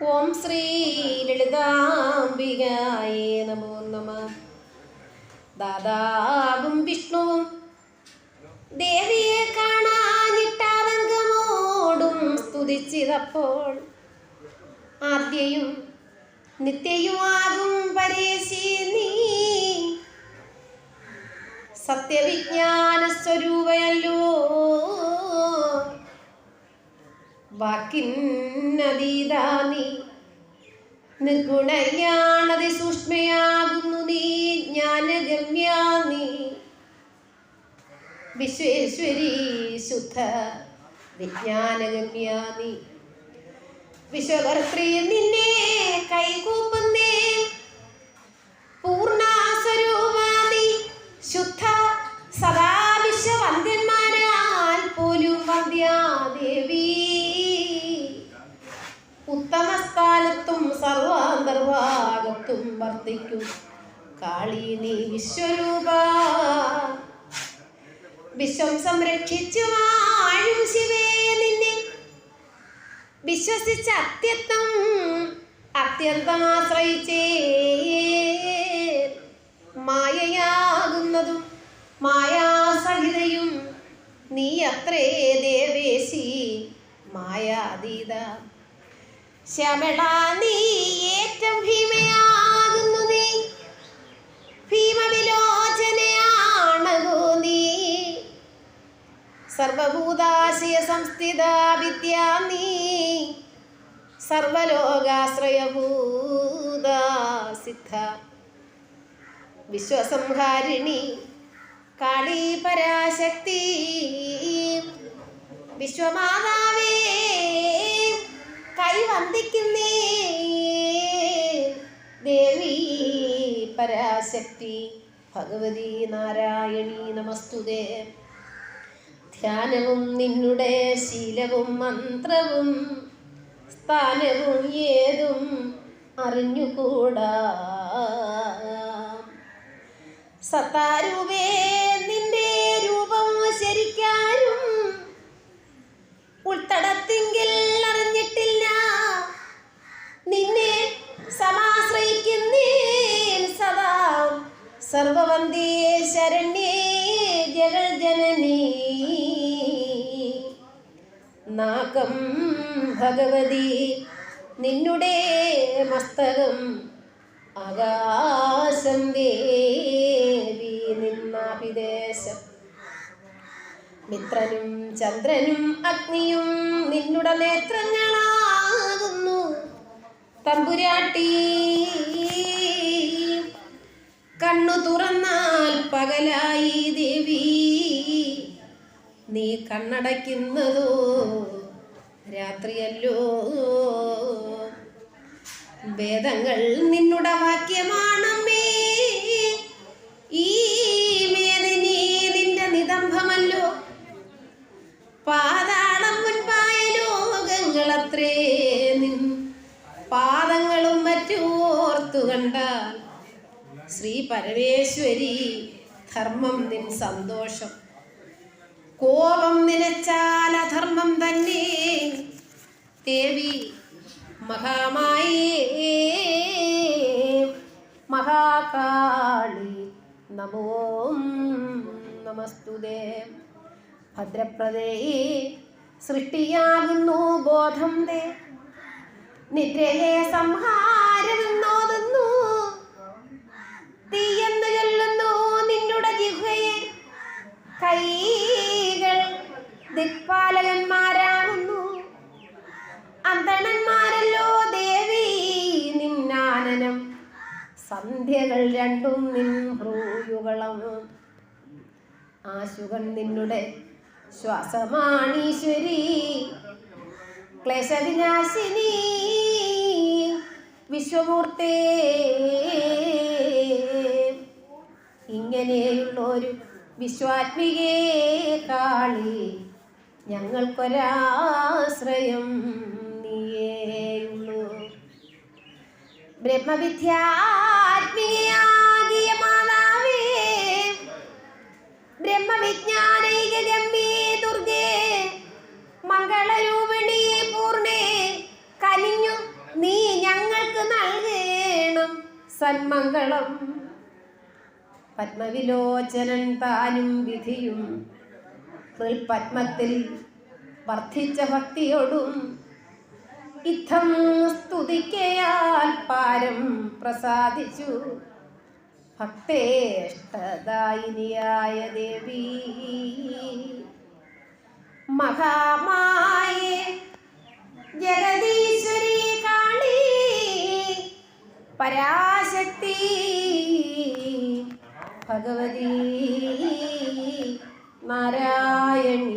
ഓം ശ്രീ ലളിതാംബികായേ നമോ നമ. ദാതാവും വിഷ്ണുവും ദേവിയെ കാണാനിട്ടാതങ്കമോടും സ്തുതിച്ചിതപ്പോൾ ആദ്യയും നിത്യയുമാകും പരേശി നീ. സത്യവിജ്ഞാന സ്വരൂപയല്ലോ വാക്കിൻ നീ നിർഗുണയാണതി സൂക്ഷ്മയാകുന്നു നീ ജ്ഞാനഗമ്യ നീ. വിശ്വേശ്വരി ശുദ്ധ വിജ്ഞാനഗമ്യ നീ. വിശ്വകർത്തൃ നിന്നെ കൈകൂപ്പുന്നേ സർവാന്തർഭാഗത്തും വർദ്ധിക്കും കാളി വിശ്വരൂപ വിശ്വം സംരക്ഷിച്ചു വാഴും ശിവേ നിന്നെ. വിശ്വസിച്ച അത്യന്തം അത്യന്തം ആശ്രയിച്ചേ. മായയാകുന്നതും മായാസഹിതയും നീ അത്രേ ദേവേശി മായാതീത. ശമള നീ ഭീമയാകുന്നു നീ. ഭീമവിലോചനയാണകൂ നീ സർവഭൂതാശയ സംസ്ഥിത വിദ്യ നീ. സർവലോകാശ്രയഭൂത സിദ്ധ വിശ്വസംഹാരിണി കാളി പരാശക്തി വിശ്വമാതാവേ കൈവന്ദിക്കുന്നേ. ദേവി പരാശക്തി. ഭഗവതി നാരായണി നമസ്തുതേ. ധ്യാനവും നിന്നുടെ ശീലവും മന്ത്രവും സ്ഥാനവും ഏതും അറിഞ്ഞുകൂടാ. സത്താരൂപേ സർവവന്ദേ ശരണ്യേ ജഗജനനീ നാകം ഭഗവതി നിന്നുടെ മസ്തകം ആകാശം ദേവി നിന്നാഭിദേശം മിത്രനും ചന്ദ്രനും അഗ്നിയും നിന്നുടെ നേത്രങ്ങളാകുന്നു. തമ്പുരാട്ടി കണ്ണടയ്ക്കുന്നതോ രാത്രിയല്ലോ. വേദങ്ങൾ നിന്നുടെ വാക്യമാണമ്മേ. ഈ മേദിനി നിന്റെ നിതംഭമല്ലോ. പാതാളം മുൻപായ ലോകങ്ങളത്രേ നിൻ പാദങ്ങളും മറ്റോർത്തു കണ്ടാൽ ശ്രീ പരമേശ്വരി ധർമ്മം നിൻ സന്തോഷം. കോപം നിലച്ചാൽ അധർമ്മം തന്നെ. ദേവി മഹാമായേ മഹാകാളി നമോ നമസ്തുതേ ഭദ്രപ്രദേ സൃഷ്ടിയാകുന്നു ബോധം ദേ. നിദ്രയെ സംഹാരമെന്നോതുന്നു തീയെന്ന് ചൊല്ലുന്നു നിന്നുടെ ജിഹയെ കൈകൾ ദിക്പാലകന്മാരാകുന്നു അന്തണന്മാരല്ലോ ദേവി നിന്നാനനം. സന്ധ്യകൾ രണ്ടും നിൻ ഭ്രൂയുകളം ആശുകൾ നിന്നുടെ ശ്വാസമാണീശ്വരി. ക്ലേശവിനാശിനി വിശ്വമൂർത്തേ. ഇങ്ങനെയുള്ളൊരു വിശ്വാത്മികേ കാളി. ഞങ്ങൾക്കൊരാശ്രയം നീയേയുള്ളൂ. ബ്രഹ്മവിദ്യാത്മീയാകിയ മാതാവേ ബ്രഹ്മവിജ്ഞാനൈക ഗമ്യേ ദുർഗേ മംഗളരൂപിണി പൂർണേ കനിഞ്ഞു നീ ഞങ്ങൾക്ക് നൽകേണം സന്മംഗളം. പത്മവിലോചനൻ താനും വിധിയും പത്മത്തിൽ വർദ്ധിച്ച ഭക്തിയോടും ഇത്തം സ്തുതിക്കയാൽ പാരം പ്രസാദിച്ചു. ഭക്തേഷ്ടദായിനിയായ ദേവി മഹാമായ ജഗദീശ്വരി കാളി പരാശക്തി ഭഗവതി നാരായണ